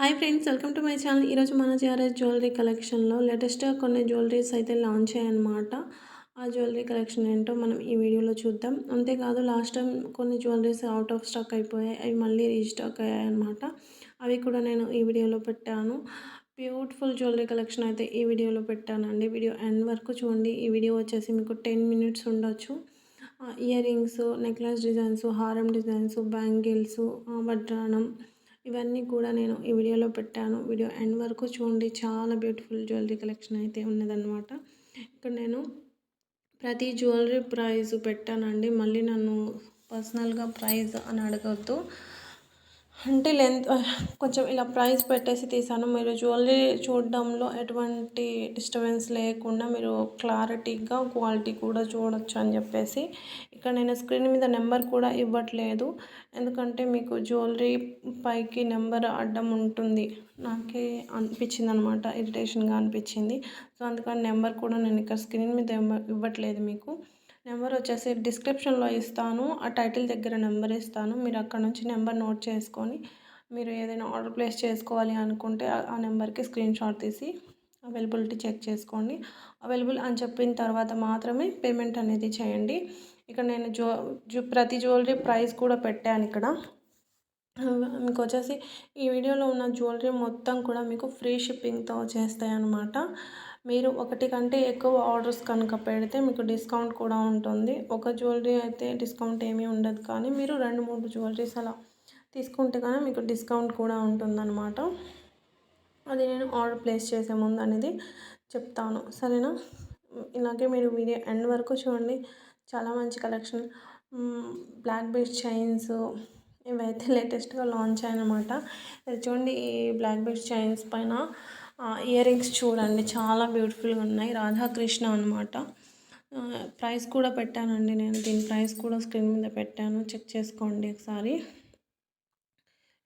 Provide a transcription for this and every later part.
Hi friends welcome to my channel. ఈరోజు మన GRS jewellery కలెక్షన్లో లేటెస్ట్ కొన్ని జ్యువెలరీస్ అయితే లాంచ్ అయ్యాయన్నమాట. ఆ జ్యువెలరీ కలెక్షన్ ఏంటో మనం ఈ వీడియోలో చూద్దాం. అంతేకాదు లాస్ట్ టైం కొన్ని జ్యువెలరీస్ అవుట్ ఆఫ్ స్టాక్ అయిపోయాయి. అవి మళ్ళీ రీస్టాక్ అయ్యాయన్నమాట. అవి కూడా నేను ఈ వీడియోలో పెట్టాను. బ్యూటిఫుల్ జ్యువెలరీ కలెక్షన్ అయితే ఈ వీడియోలో పెట్టానండి. వీడియో ఎండ్ వరకు చూడండి. ఈ వీడియో వచ్చేసి మీకు టెన్ మినిట్స్ ఉండొచ్చు. ఇయర్ రింగ్స్ నెక్లెస్ డిజైన్స్ హారం డిజైన్స్ బ్యాంగిల్స్ వడ్రాణం ఇవన్నీ కూడా నేను ఈ వీడియోలో పెట్టాను. వీడియో ఎండ్ వరకు చూడండి. చాలా బ్యూటిఫుల్ జ్యువెలరీ కలెక్షన్ అయితే ఉన్నదన్నమాట. ఇక్కడ నేను ప్రతి జ్యువెలరీ ప్రైజ్ పెట్టానండి. మళ్ళీ నన్ను పర్సనల్గా ప్రైజ్ అని అడగవద్దు అంటే లెంత్ ah, కొంచెం ఇలా ప్రైస్ పెట్టేసి తీసాను. మీరు జ్యువెలరీ చూడడంలో ఎటువంటి డిస్టర్బెన్స్ లేకుండా మీరు క్లారిటీగా క్వాలిటీ కూడా చూడొచ్చు అని చెప్పేసి ఇక్కడ నేను స్క్రీన్ మీద నెంబర్ కూడా ఇవ్వట్లేదు. ఎందుకంటే మీకు జ్యువెలరీ పైకి నెంబర్ అడ్డం ఉంటుంది. నాకే అనిపించింది అనమాట ఇరిటేషన్గా అనిపించింది. సో అందుకని నెంబర్ కూడా నేను ఇక్కడ స్క్రీన్ మీద ఇవ్వట్లేదు మీకు. నెంబర్ వచ్చేసి డిస్క్రిప్షన్లో ఇస్తాను. ఆ టైటిల్ దగ్గర నెంబర్ ఇస్తాను. మీరు అక్కడ నుంచి నెంబర్ నోట్ చేసుకొని మీరు ఏదైనా ఆర్డర్ ప్లేస్ చేసుకోవాలి అనుకుంటే ఆ నెంబర్కి స్క్రీన్ షాట్ తీసి అవైలబిలిటీ చెక్ చేసుకోండి. అవైలబుల్ అని చెప్పిన తర్వాత మాత్రమే పేమెంట్ అనేది చేయండి. ఇక్కడ నేను జో ప్రతి జ్యువెలరీ ప్రైస్ కూడా పెట్టాను ఇక్కడ. మీకు వచ్చేసి ఈ వీడియోలో ఉన్న జ్యువెలరీ మొత్తం కూడా మీకు ఫ్రీ షిప్పింగ్తో చేస్తాయి అన్నమాట మీరు ఒకటి కంటే ఎక్కువ ఆర్డర్స్ కనుక పెడితే మీకు డిస్కౌంట్ కూడా ఉంటుంది. ఒక జ్యువెలరీ అయితే డిస్కౌంట్ ఏమీ ఉండదు. కానీ మీరు రెండు మూడు జ్యువెలరీస్ అలా తీసుకుంటే కానీ మీకు డిస్కౌంట్ కూడా ఉంటుందన్నమాట. అది నేను ఆర్డర్ ప్లేస్ చేసే ముందు అనేది చెప్తాను. సరేనా? ఇలాగే మీరు వీడియో ఎండ్ వరకు చూడండి. చాలా మంచి కలెక్షన్. బ్లాక్ బీచ్ చైన్స్ ఇవైతే లేటెస్ట్గా లాంచ్ అయ్యాయన్నమాట. చూడండి ఈ బ్లాక్ బీచ్ చైన్స్ పైన ఇయర్ రింగ్స్ చూడండి. చాలా బ్యూటిఫుల్గా ఉన్నాయి. రాధాకృష్ణ అనమాట ప్రైస్ కూడా పెట్టానండి నేను. దీని ప్రైస్ కూడా స్క్రీన్ మీద పెట్టాను. చెక్ చేసుకోండి ఒకసారి.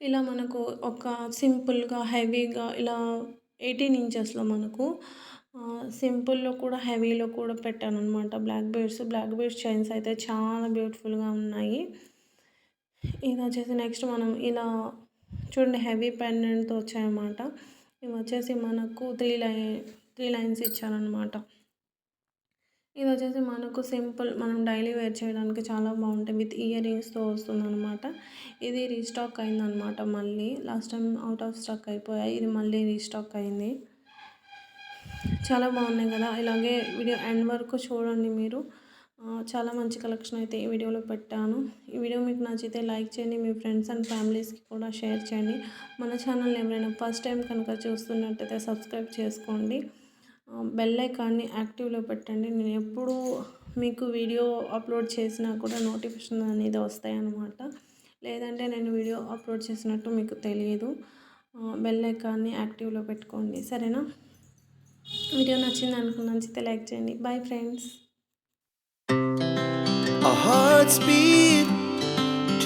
ఇలా మనకు ఒక సింపుల్గా హెవీగా ఇలా ఎయిటీన్ ఇంచెస్లో మనకు సింపుల్లో కూడా హెవీలో కూడా పెట్టాను అనమాట black beads black beads chains అయితే చాలా బ్యూటిఫుల్గా ఉన్నాయి. ఇది వచ్చేసి నెక్స్ట్ మనం ఇలా చూడండి హెవీ పెండెంట్తో వచ్చాయన్నమాట. ఇవి వచ్చేసి మనకు త్రీ లైన్ త్రీ లైన్స్ ఇచ్చారనమాట ఇది వచ్చేసి మనకు సింపుల్ మనం డైలీ వేర్ చేయడానికి చాలా బాగుంటాయి. విత్ ఇయర్ రింగ్స్తో వస్తుందన్నమాట. ఇది రీస్టాక్ అయిందనమాట మళ్ళీ. Last time out of stock అయిపోయాయి ఇది మళ్ళీ రీస్టాక్ అయింది. చాలా బాగున్నాయి కదా. ఇలాగే వీడియో ఎండ్ వరకు చూడండి మీరు. చాలా మంచి కలెక్షన్ అయితే ఈ వీడియోలో పెట్టాను. ఈ మీకు నచ్చితే లైక్ చేయండి మీ ఫ్రెండ్స్ అండ్ ఫ్యామిలీస్కి కూడా షేర్ చేయండి. మన ఛానల్ ఎవరైనా ఫస్ట్ టైం కనుక చూస్తున్నట్టయితే సబ్స్క్రైబ్ చేసుకోండి. బెల్ ఐకాన్ని యాక్టివ్లో పెట్టండి. నేను ఎప్పుడు మీకు వీడియో అప్లోడ్ చేసినా కూడా నోటిఫికేషన్ అనేది వస్తాయి అన్నమాట. లేదంటే నేను వీడియో అప్లోడ్ చేసినట్టు మీకు తెలియదు. బెల్ ఐకాన్ని యాక్టివ్లో పెట్టుకోండి. సరేనా? వీడియో నచ్చింది అనుకున్న నచ్చితే లైక్ చేయండి. Bye friends.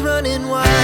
Running wild.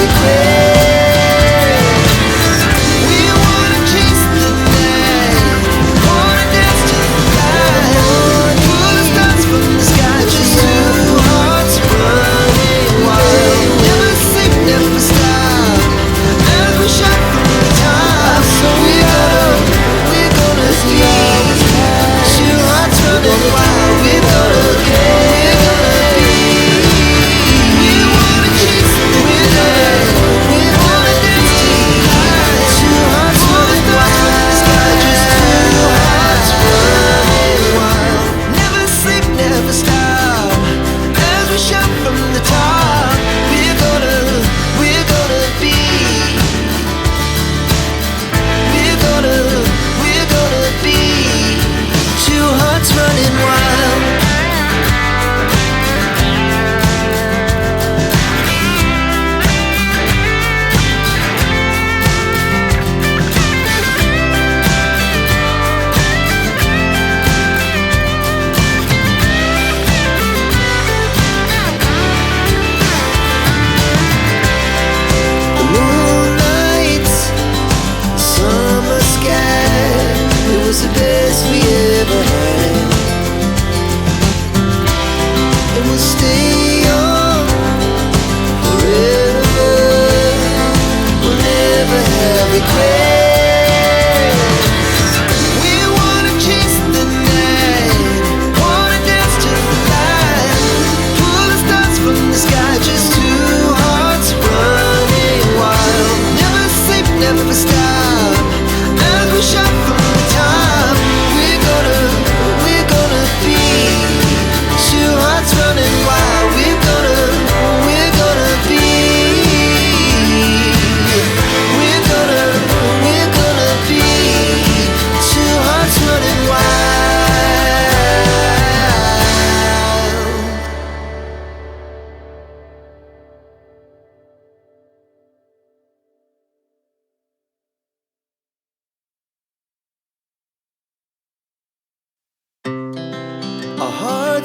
every day.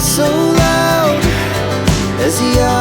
So loud as the